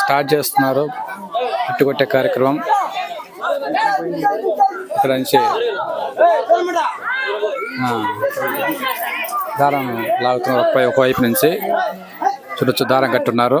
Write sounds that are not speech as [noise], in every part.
Start చేస్తున్నారు పుట్టుకొట్టే కార్యక్రమం ఇక్కడ నుంచి దారం లాగుతున్నారు ఒక ఒకవైపు నుంచి చూడొచ్చు దారం కట్టున్నారు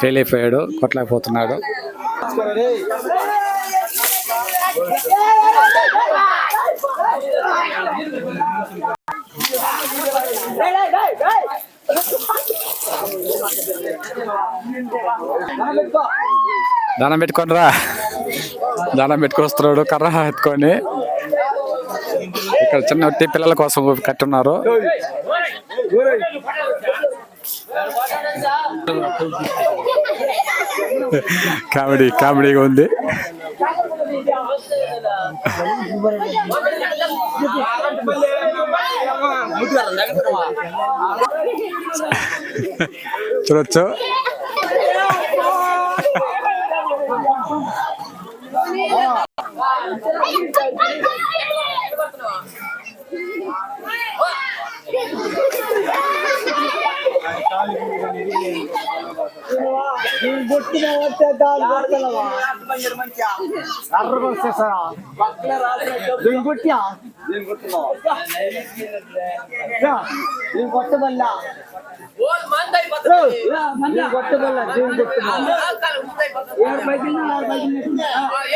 ఫెయిల్ అయిపోయాడు కొట్టలేకపోతున్నాడు. దానం పెట్టుకొని రా. దానం పెట్టుకొని వస్తున్నాడు కర్ర ఎత్తుకొని. ఇక్కడ చిన్న ఒట్టి పిల్లల కోసం కట్టున్నారు. కామెడీ కామెడీగా ఉంది. చూడొచ్చు. [laughs] ఓల్ మంద అయిపోతుంది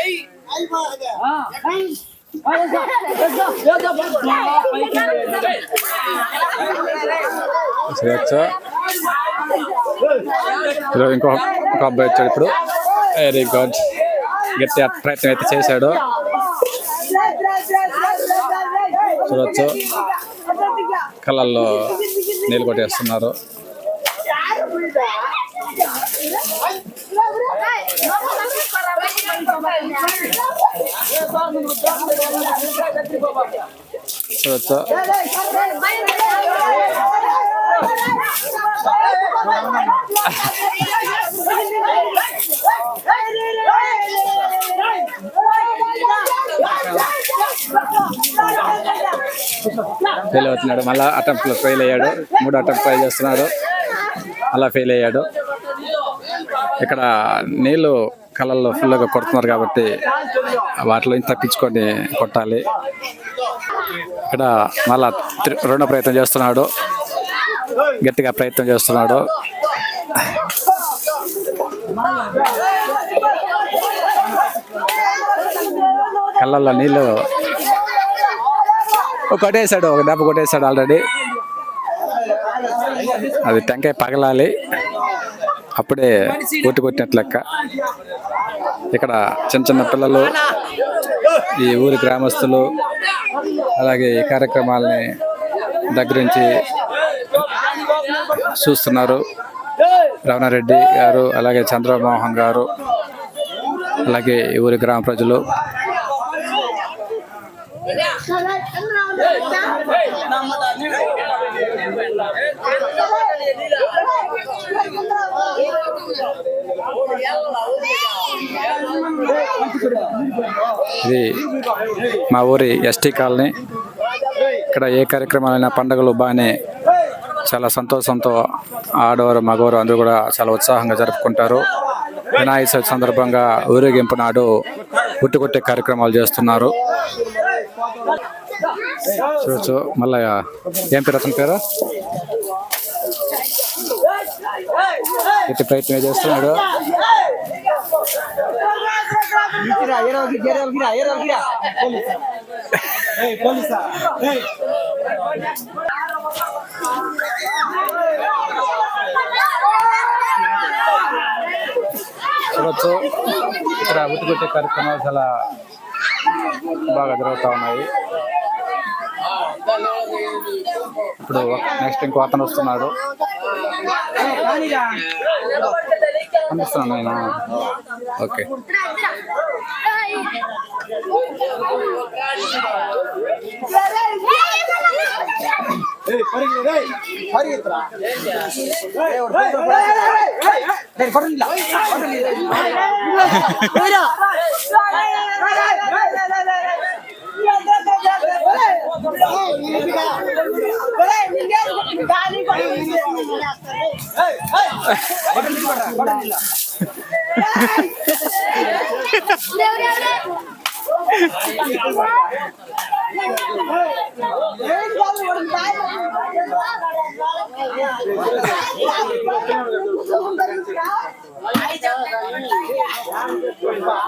ఏయ్ చూడొచ్చు ఇప్పుడు ఇంకో ఒక అబ్బాయి వచ్చాడు ఇప్పుడు. వెరీ గుడ్ గట్టి ప్రయత్నం అయితే చేశాడు. చూడొచ్చు. కళ్ళల్లో నీళ్ళు కొట్టేస్తున్నారు. చూడొచ్చు. ఫెయిల్ అవుతున్నాడు మళ్ళా అటెంప్ట్లో ఫెయిల్ అయ్యాడు. మూడు అటెంప్ట్ ట్రై చేస్తున్నాడు. అలా ఫెయిల్ అయ్యాడు. ఇక్కడ నీళ్ళు కళ్ళల్లో ఫుల్గా కొడుతున్నారు కాబట్టి వాటిలో తప్పించుకొని కొట్టాలి. ఇక్కడ మళ్ళా త్రి- రెండో ప్రయత్నం చేస్తున్నాడు. గట్టిగా ప్రయత్నం చేస్తున్నాడు. కళ్ళల్లో నీళ్ళు కొట్టేశాడు ఒక దెబ్బ కొట్టేశాడు ఆల్రెడీ అది టెంకాయ పగలాలి. అప్పుడే కొట్టి కొట్టినట్లు లెక్క. ఇక్కడ చిన్న చిన్న పిల్లలు ఈ ఊరి గ్రామస్తులు అలాగే ఈ కార్యక్రమాలని దగ్గరించి చూస్తున్నారు. రమణారెడ్డి గారు అలాగే చంద్రమోహన్ గారు అలాగే ఈ ఊరి గ్రామ ప్రజలు. ఇది మా ఊరి ఎస్టీ కాలనీ. ఇక్కడ ఏ కార్యక్రమాలైనా పండుగలు బాగానే చాలా సంతోషంతో ఆడవారు మగవారు అందరూ కూడా చాలా ఉత్సాహంగా జరుపుకుంటారు. వినాయక చవితి సందర్భంగా ఊరేగింపు నాడు పుట్టుకొట్టే కార్యక్రమాలు చేస్తున్నారు. చూడొచ్చు మళ్ళా ఏం పేరు అతని పేరు? ఎట్టి ప్రయత్నం చేస్తున్నాడు. చూడొచ్చు. ఇక్కడ ఉట్టుకొట్టే కార్యక్రమాలు చాలా బాగా జరుగుతూ ఉన్నాయి. ఇప్పుడు నెక్స్ట్ ఇంకో అతను వస్తున్నాడు పంపిస్తున్నాను నేను ఓకే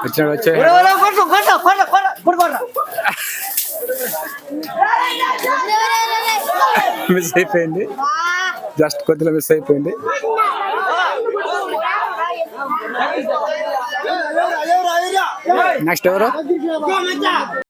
వచ్చినాడు వచ్చే మిస్ అయిపోయింది జస్ట్ కొద్దిగా మిస్ అయిపోయింది నెక్స్ట్ ఎవరు